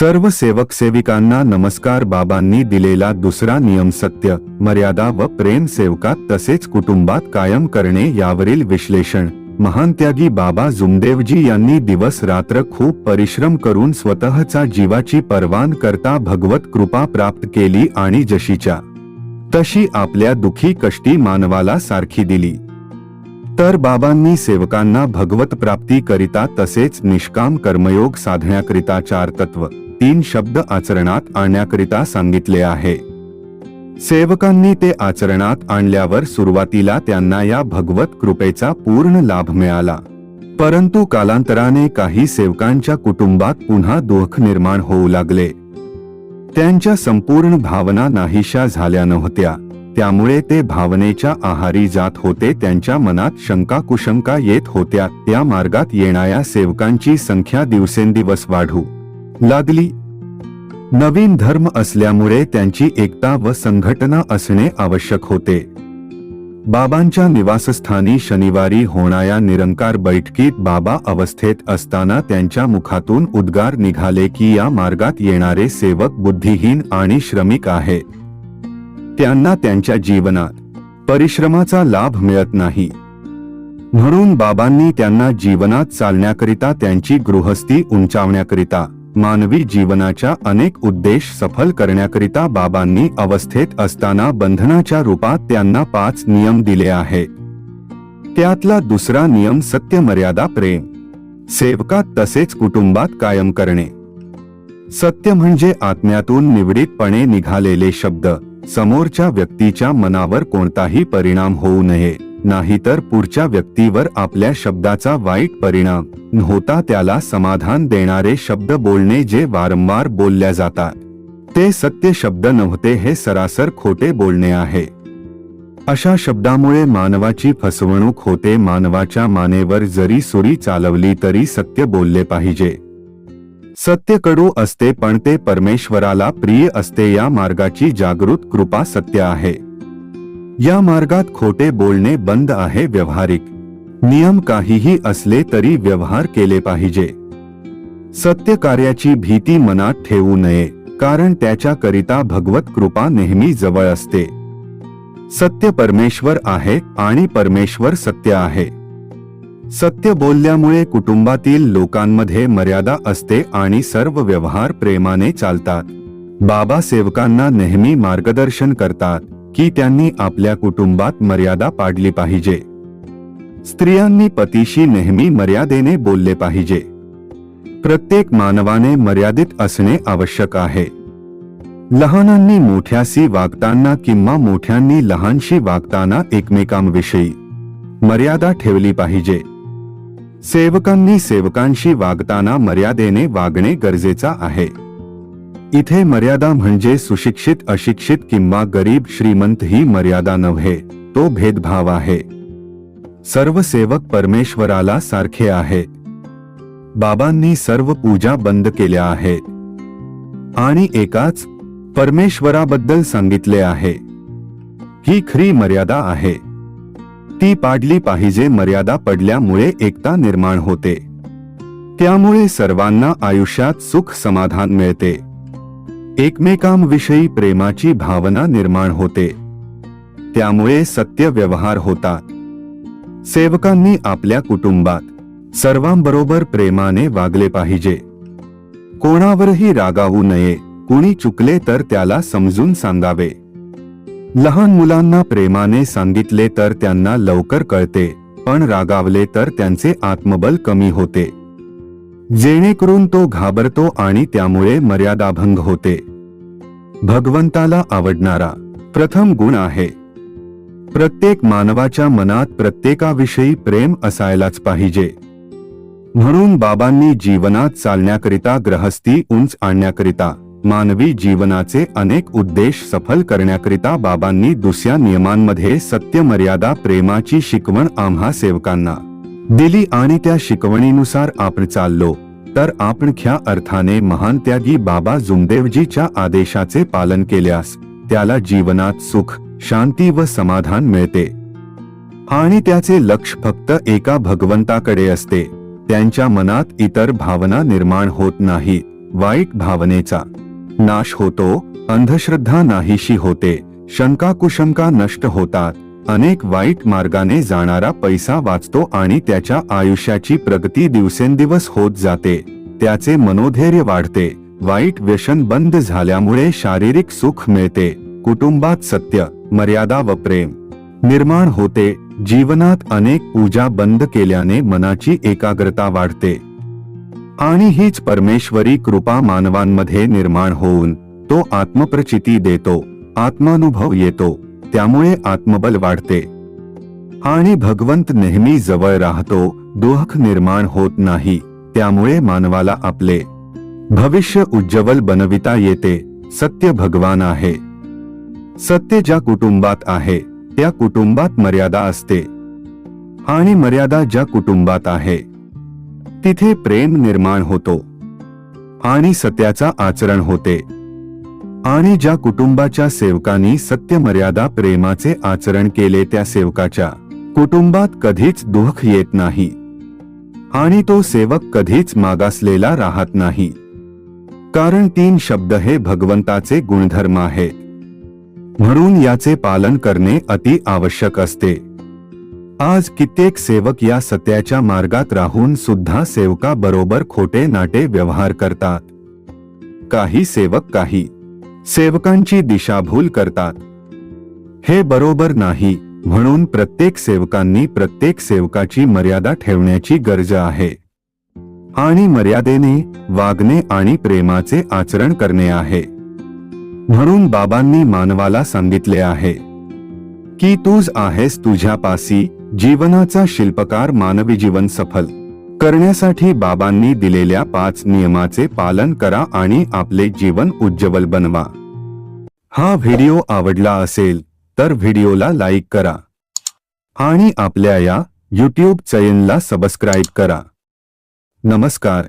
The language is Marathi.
सर्व सेवक सेविकांना नमस्कार बाबांनी दिलेला दुसरा नियम सत्य मर्यादा व प्रेम सेवकात तसेच कुटुंबात कायम करणे यावरील विश्लेषण. महान त्यागी बाबा जुमदेवजी यांनी दिवस रात्र खूप परिश्रम करून स्वतःचा जीवाची परवान करता भगवत कृपा प्राप्त केली आणि जशीच्या तशी आपल्या दुखी कष्टी मानवाला सारखी दिली. तर बाबांनी सेवकांना भगवत प्राप्ती करिता तसेच निष्काम कर्मयोग साधण्याकरिता चार तत्व तीन शब्द आचरणात आणण्याकरिता सांगितले आहे. सेवकांनी ते आचरणात आणल्यावर सुरुवातीला त्यांना या भगवत कृपेचा पूर्ण लाभ मिळाला. परंतु कालांतराने काही सेवकांच्या कुटुंबात पुन्हा दुःख निर्माण होऊ लागले. त्यांच्या संपूर्ण भावना नाहीशा झाल्या नव्हत्या. त्यामुळे ते भावनेच्या आहारी जात होते त्यांच्या मनात शंका कुशंका येत होत्या. त्या मार्गात येणाऱ्या सेवकांची संख्या दिवसेंदिवस वाढू. लागली नवीन धर्म असल्यामुळे त्यांची एकता व संघटना असणे आवश्यक होते. बाबांच्या निवासस्थानी शनिवारी होणाऱ्या निरंकार बैठकीत बाबा अवस्थेत असताना त्यांच्या मुखातून उद्गार निघाले की या मार्गात येणारे सेवक बुद्धिहीन आणि श्रमिक आहे. त्यांना त्यांच्या जीवनात परिश्रमाचा लाभ मिळत नाही. म्हणून बाबांनी त्यांना जीवनात चालण्याकरिता त्यांची गृहस्थी उंचावण्याकरिता मानवी जीवनाच्या अनेक उद्देश सफल करण्याकरिता बाबांनी अवस्थेत असताना बंधनाच्या रूपात त्यांना पाच नियम दिले आहे. त्यातला दुसरा नियम सत्य मर्यादा प्रेम. सेवकात तसेच कुटुंबात कायम करणे. सत्य म्हणजे आत्म्यातून निवडीतपणे निघालेले शब्द समोरच्या व्यक्तीच्या मनावर कोणताही परिणाम होऊ नये. नाहीतर पुढच्या व्यक्तीवर आपल्या शब्दाचा वाईट परिणाम होता त्याला समाधान देणारे शब्द बोलणे जे वारंवार बोलल्या जातात. ते सत्य शब्द नव्हते हे सरासर खोटे बोलणे आहे. अशा शब्दामुळे मानवाची फसवणूक होते मानवाच्या मानेवर जरी सुरी चालवली तरी सत्य बोलले पाहिजे. सत्य कडू असते पण ते परमेश्वराला प्रिय असते या मार्गाची जागृत कृपा सत्य आहे. या मार्गात खोटे बोलणे बंद आहे व्यवहारिक. नियम काहीही असले तरी व्यवहार केले पाहिजे. सत्य कार्याची भीती मनात ठेवू नये कारण त्याच्याकरिता भगवत कृपा नेहमी जवळ असते. सत्य परमेश्वर आहे आणि परमेश्वर सत्य आहे. सत्य बोलल्यामुळे कुटुंबातील लोकांमध्ये मर्यादा असते आणि सर्व व्यवहार प्रेमाने चालतात. बाबा सेवकांना नेहमी मार्गदर्शन करतात. की त्यांनी आपल्या कुटुंबात मर्यादा पाडली पाहिजे. स्त्रियांनी पतीशी नेहमी मर्यादेने बोलले पाहिजे. प्रत्येक मानवाने मर्यादित असणे आवश्यक आहे. लहानांनी मोठ्याशी वागताना किंवा मोठ्यांनी लहानशी वागताना एकमेकांविषयी मर्यादा ठेवली पाहिजे. सेवकांनी सेवकांशी वागताना मर्यादेने वागणे गरजेचा आहे. इथे मर्यादा म्हणजे सुशिक्षित अशिक्षित किंवा गरीब श्रीमंत ही मर्यादा नव्हे तो भेदभाव आहे. सर्व सेवक परमेश्वराला सारखे आहे. बाबांनी सर्व पूजा बंद केल्या आहेत. आणि एकाच परमेश्वराबद्दल सांगितले आहे. ही खरी मर्यादा आहे. ती पाडली पाहिजे मर्यादा पडल्यामुळे एकता निर्माण होते. त्यामुळे सर्वांना आयुष्यात सुख समाधान मिळते. एकमेकांविषयी प्रेमाची भावना निर्माण होते. त्यामुळे सत्य व्यवहार होतात. सेवकांनी आपल्या कुटुंबात सर्वांबरोबर प्रेमाने वागले पाहिजे. कोणावरही रागावू नये कुणी चुकले तर त्याला समजून सांगावे. लहान मुलांना प्रेमाने सांगितले तर त्यांना लवकर कळते पण रागावले तर त्यांचे आत्मबल कमी होते. जेणेकरून तो घाबरतो आणि त्यामुळे मर्यादाभंग होते. भगवंताला आवडणारा प्रथम गुण आहे. प्रत्येक मानवाच्या मनात प्रत्येकाविषयी प्रेम असायलाच पाहिजे. म्हणून बाबांनी जीवनात चालण्याकरिता ग्रहस्थी उंच आणण्याकरिता मानवी जीवनाचे अनेक उद्देश सफल करण्याकरिता बाबांनी दुसऱ्या नियमांमध्ये सत्य मर्यादा प्रेमाची शिकवण आम्हा सेवकांना दिली आणि त्या शिकवणीनुसार आपण चाललो तर आपण ख्या अर्थाने महान त्यागी बाबा जुमदेवजीच्या आदेशाचे पालन केल्यास त्याला जीवनात सुख शांती व समाधान मिळते. आणि त्याचे लक्ष फक्त एका भगवंताकडे असते त्यांच्या मनात इतर भावना निर्माण होत नाही वाईट भावनेचा नाश होतो अंधश्रद्धा नाहीशी होते शंका कुशंका नष्ट होतात अनेक वाईट मार्गाने जाणारा पैसा वाचतो आणि त्याच्या आयुष्याची प्रगती दिवसेंदिवस होत जाते. त्याचे मनोधैर्य वाढते. वाईट व्यसन बंद झाल्यामुळे शारीरिक सुख मिळते. कुटुंबात सत्य मर्यादा व प्रेम निर्माण होते. जीवनात अनेक पूजा बंद केल्याने मनाची एकाग्रता वाढते. आणि हीच परमेश्वरी कृपा मानवांमध्ये निर्माण होऊन तो आत्मप्रचिती देतो आत्मानुभव येतो. त्यामुळे आत्मबल वाढते. आणि भगवंत नेहमी जवळ राहतो दुःख निर्माण होत नाही त्यामुळे मानवाला आपले भविष्य उज्ज्वल बनविता येते सत्य भगवान आहे. सत्य ज्या कुटुंबात आहे त्या कुटुंबात मर्यादा असते. आणि मर्यादा ज्या कुटुंबात आहे तिथे प्रेम निर्माण होतो. आणि सत्याचा आचरण होते. आणि ज्या कुटुंबाच्या सेवकांनी सत्यमर्यादा प्रेमाचे आचरण केले त्या सेवकाच्या कुटुंबात कधीच दुःख येत नाही. आणि तो सेवक कधीच मागासलेला राहत नाही. कारण तीन शब्द हे भगवंताचे गुणधर्म आहेत. म्हणून याचे पालन करणे अति आवश्यक असते. आज कित्येक सेवक या सत्याच्या मार्गात राहून सुद्धा सेवका बरोबर खोटे नाटे व्यवहार करतात. काही सेवक काही सेवकांची दिशाभूल करतात. हे बरोबर नाही म्हणून प्रत्येक सेवकांनी प्रत्येक सेवकाची मर्यादा ठेवण्याची गरज आहे. आणि मर्यादेने वागणे आणि प्रेमाचे आचरण करणे आहे. म्हणून बाबांनी मानवाला सांगितले आहे की तूच आहेस तुझ्यापासी जीवनाचा शिल्पकार मानवी जीवन सफल. करण्यासाठी बाबांनी दिलेल्या पाच नियमाचे पालन करा आणि आपले जीवन उज्ज्वल बनवा. हा व्हिडिओ आवडला असेल तर व्हिडिओला लाईक करा. आणि आपल्या या यूट्यूब चॅनलला सबस्क्राईब करा. नमस्कार.